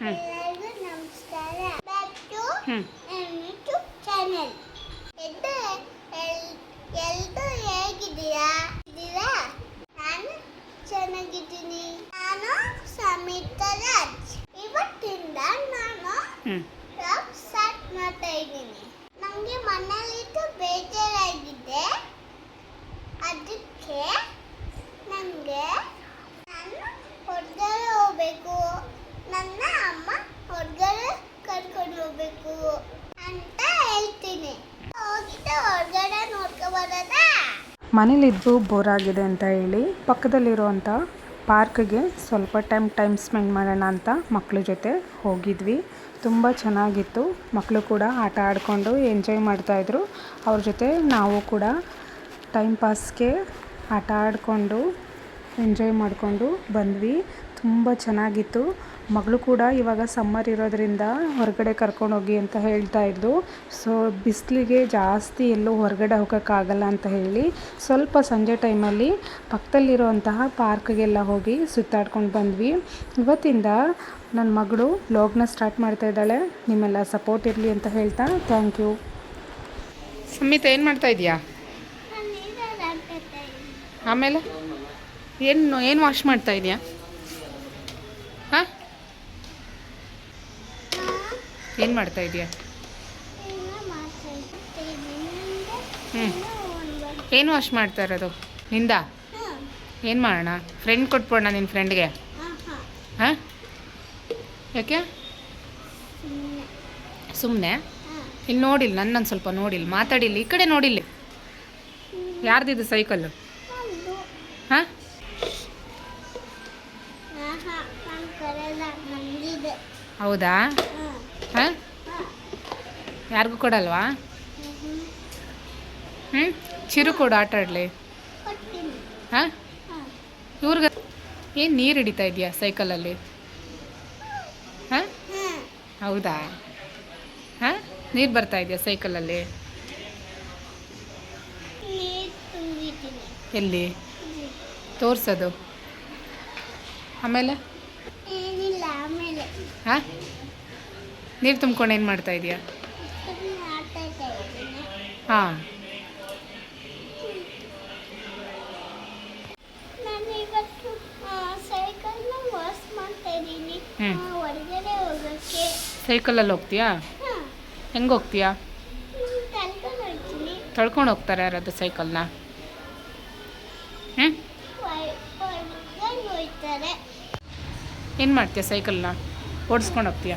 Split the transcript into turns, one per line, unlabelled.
ಎಲ್ಲರಿಗೂ ನಮಸ್ಕಾರ. Back to YouTube channel ಎದ್ದು ಎಲ್- ಎಲ್ರು ಹೇಗಿದ್ದೀರಾ? ಇದ್ದೀರಾ ನಾನು ಚೆನ್ನಾಗಿದ್ದೀನಿ. ನಾನು ಸಮಿತಾ ರಾಜ್. ಇವತ್ತಿಂದ ನಾನು
ಹ್ಞೂ
ಬ್ಲಾಗ್ ಸ್ಟಾರ್ಟ್ ಮಾಡ್ತಾ ಇದ್ದೀನಿ ನನಗೆ ಮನೇಲಿದ್ದು ಬೇಜಾರಾಗಿದೆ ಅದಕ್ಕೆ ನನಗೆ ನಾನು ಹೊರಗಡೆ ಹೋಗ್ಬೇಕು ನನ್ನ ಅಮ್ಮ ಹೊರಗಡೆ ಕರ್ಕೊಂಡು ಹೋಗ್ಬೇಕು ಅಂತ ಹೇಳ್ತೀನಿ ಹೋಗಿದ್ದು ಹೊರಗಡೆ ನೋಡ್ಕೊ ಬರೋದಾ
ಮನೇಲಿದ್ದು ಬೋರ್ ಆಗಿದೆ ಅಂತ ಹೇಳಿ ಪಕ್ಕದಲ್ಲಿರುವಂಥ ಪಾರ್ಕ್ಗೆ ಸ್ವಲ್ಪ ಟೈಮ್ ಟೈಮ್ ಸ್ಪೆಂಡ್ ಮಾಡೋಣ ಅಂತ ಮಕ್ಕಳ ಜೊತೆ ಹೋಗಿದ್ವಿ. ತುಂಬ ಚೆನ್ನಾಗಿತ್ತು. ಮಕ್ಕಳು ಕೂಡ ಆಟ ಆಡಿಕೊಂಡು ಎಂಜಾಯ್ ಮಾಡ್ತಾಯಿದ್ರು ಅವ್ರ ಜೊತೆ ನಾವು ಕೂಡ ಟೈಮ್ ಪಾಸ್ಗೆ ಆಟ ಆಡಿಕೊಂಡು, ಎಂಜಾಯ್ ಮಾಡಿಕೊಂಡು ಬಂದ್ವಿ. ತುಂಬ ಚೆನ್ನಾಗಿತ್ತು. ಮಗಳು ಕೂಡ ಇವಾಗ ಸಮ್ಮರ್ ಇರೋದ್ರಿಂದ ಹೊರಗಡೆ ಕರ್ಕೊಂಡೋಗಿ ಅಂತ ಹೇಳ್ತಾ ಇದ್ದು ಸೊ ಬಿಸಿಲಿಗೆ ಜಾಸ್ತಿ ಎಲ್ಲೂ ಹೊರಗಡೆ ಹೋಗೋಕ್ಕಾಗಲ್ಲ ಅಂತ ಹೇಳಿ ಸ್ವಲ್ಪ ಸಂಜೆ ಟೈಮಲ್ಲಿ ಪಕ್ಕದಲ್ಲಿರುವಂತಹ ಪಾರ್ಕ್ಗೆಲ್ಲ ಹೋಗಿ ಸುತ್ತಾಡ್ಕೊಂಡು ಬಂದ್ವಿ. ಇವತ್ತಿಂದ ನನ್ನ ಮಗಳು ಬ್ಲಾಗ್ನ ಸ್ಟಾರ್ಟ್ ಮಾಡ್ತಾ ಇದ್ದಾಳೆ. ನಿಮ್ಮೆಲ್ಲ ಸಪೋರ್ಟ್ ಇರಲಿ ಅಂತ ಹೇಳ್ತಾ ಥ್ಯಾಂಕ್ ಯು
ಸಮಿತ, ಏನು ಮಾಡ್ತಾ ಇದೆಯಾ? ಆಮೇಲೆ? ಏನು ಏನು ವಾಶ್ ಮಾಡ್ತಾ ಇದೆಯಾ? ಹಾಂ? ಏನು ಮಾಡ್ತಾ ಇದೀಯಾ?
ಏನೋ
ಹ್ಞೂ ಏನು ವಾಶ್ ಮಾಡ್ತಾ ಇರೋದು? ನಿಂದ? ಏನು ಮಾಡೋಣ? ಫ್ರೆಂಡ್ ಕೊಟ್ಬಿಡೋಣ ನಿನ್ನ ಫ್ರೆಂಡ್ಗೆ
ಹಾಂ?
ಯಾಕೆ?
ಸುಮ್ಮನೆ
ಇಲ್ಲಿ ನೋಡಿಲ್ಲ ನನ್ನನ್ನು ಸ್ವಲ್ಪ ನೋಡಿಲ್ಲ ಮಾತಾಡಿಲ್ಲ ಈ ಕಡೆ ನೋಡಿಲ್ಲ. ಯಾರ್ದಿದು ಸೈಕಲ್ಲು? ಹಾಂ? ಹೌದಾ?
ಹಾಂ?
ಯಾರಿಗೂ ಕೊಡಲ್ವಾ? ಹ್ಞೂ ಚಿರು ಕೊಡು ಆಟ ಆಡಲಿ. ಹಾಂ? ಇವ್ರಿಗೆ ಏನು ನೀರು ಹಿಡಿತಾ ಇದೆಯಾ ಸೈಕಲಲ್ಲಿ ಹಾಂ? ಹೌದಾ? ಹಾಂ? ನೀರು ಬರ್ತಾ ಇದೆಯಾ ಸೈಕಲಲ್ಲಿ ಎಲ್ಲಿ? ತೋರಿಸೋದು. ಆಮೇಲೆ. ಹಾಂ? ನೀರು ತುಂಬ್ಕೊಂಡು ಏನು ಮಾಡ್ತಾ ಇದೆಯಾ? ಹಾಂ. ಸೈಕಲಲ್ಲಿ ಹೋಗ್ತೀಯಾ? ಹೆಂಗೆ ಹೋಗ್ತೀಯಾ? ತಳ್ಕೊಂಡು ಹೋಗ್ತಾರೆ ಯಾರಾದ್ರು ಸೈಕಲ್ನ? ಹ್ಞೂ ಏನು ಮಾಡ್ತೀಯ ಸೈಕಲ್ನ? ಓಡಿಸ್ಕೊಂಡು ಹೋಗ್ತೀಯಾ?